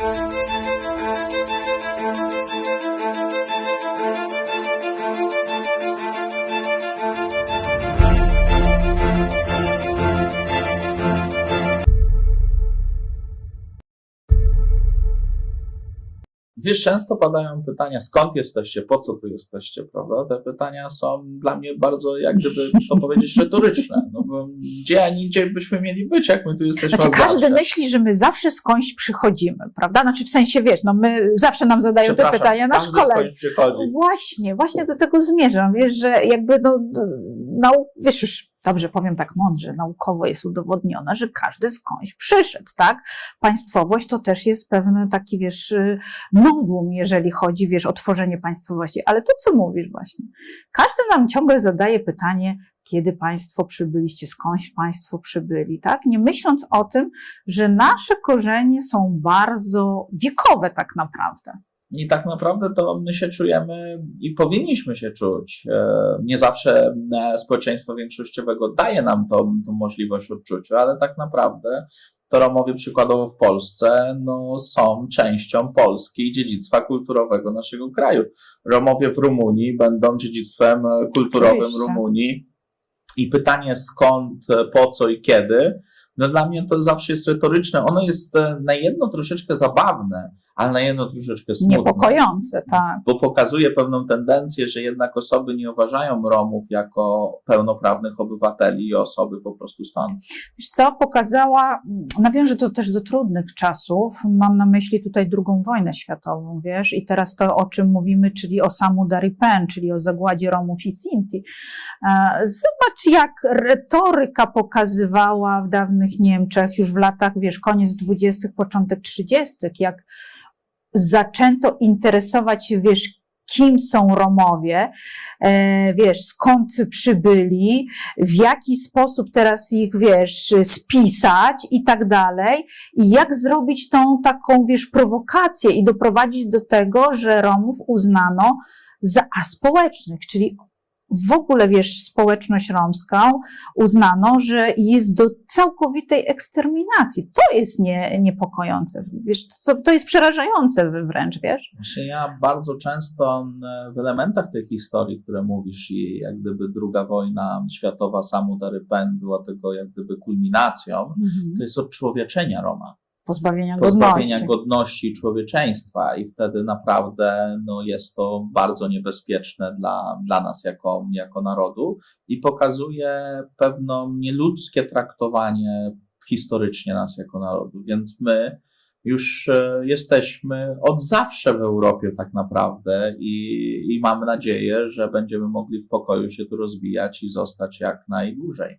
Thank you. Wiesz, często padają pytania, skąd jesteście, po co tu jesteście, prawda? Te pytania są dla mnie bardzo, jak gdyby to powiedzieć, retoryczne. No bo gdzie ani gdzie byśmy mieli być, jak my tu jesteśmy Znaczy każdy zawsze? myśli, że my zawsze skądś przychodzimy, prawda? Znaczy w sensie, wiesz, no my zawsze nam zadają te pytania na każdy szkole. skądś przychodzi. Właśnie, właśnie do tego zmierzam, wiesz, że jakby no, no, nau, wiesz już, dobrze powiem tak mądrze, naukowo jest udowodnione, że każdy skądś przyszedł, tak? Państwowość to też jest pewny taki, wiesz, y, nowum, jeżeli chodzi, wiesz, o tworzenie państwowości. Ale to, co mówisz właśnie, każdy nam ciągle zadaje pytanie, kiedy państwo przybyliście, skądś państwo przybyli, tak? Nie myśląc o tym, że nasze korzenie są bardzo wiekowe tak naprawdę. I tak naprawdę to my się czujemy i powinniśmy się czuć. E, Nie zawsze e, społeczeństwo większościowego daje nam tą, tą możliwość odczucia, ale tak naprawdę to Romowie przykładowo w Polsce no, są częścią Polski i dziedzictwa kulturowego naszego kraju. Romowie w Rumunii będą dziedzictwem e, kulturowym Oczywiście. Rumunii. I pytanie skąd, po co i kiedy, no dla mnie to zawsze jest retoryczne. Ono jest na jedno troszeczkę zabawne, ale na jedno troszeczkę smutne Niepokojące, tak. bo pokazuje pewną tendencję, że jednak osoby nie uważają Romów jako pełnoprawnych obywateli i osoby po prostu stąd. Wiesz co, pokazała, nawiążę to też do trudnych czasów, mam na myśli tutaj drugą wojnę światową, wiesz, i teraz to, o czym mówimy, czyli o Samu Daripen, czyli o zagładzie Romów i Sinti. E, Zobacz, jak retoryka pokazywała w dawnych Niemczech, już w latach, wiesz, koniec dwudziestych, początek trzydziestych, jak zaczęto interesować się, wiesz, kim są Romowie, e, wiesz, skąd przybyli, w jaki sposób teraz ich, wiesz, spisać i tak dalej, i jak zrobić tą taką, wiesz, prowokację i doprowadzić do tego, że Romów uznano za aspołecznych, czyli w ogóle, wiesz, społeczność romską uznano, że jest do całkowitej eksterminacji. To jest nie, niepokojące, wiesz, to, to jest przerażające wręcz, wiesz? Właśnie ja bardzo często w elementach tej historii, które mówisz, i jak gdyby druga wojna światowa Samu Darypen była tego jak gdyby kulminacją, to jest odczłowieczenia Roma. Pozbawienia pozbawienia godności. godności człowieczeństwa i wtedy naprawdę no, jest to bardzo niebezpieczne dla, dla nas jako, jako narodu i pokazuje pewne nieludzkie traktowanie historycznie nas jako narodu, więc my już e, jesteśmy od zawsze w Europie tak naprawdę i, i mamy nadzieję, że będziemy mogli w pokoju się tu rozwijać i zostać jak najdłużej.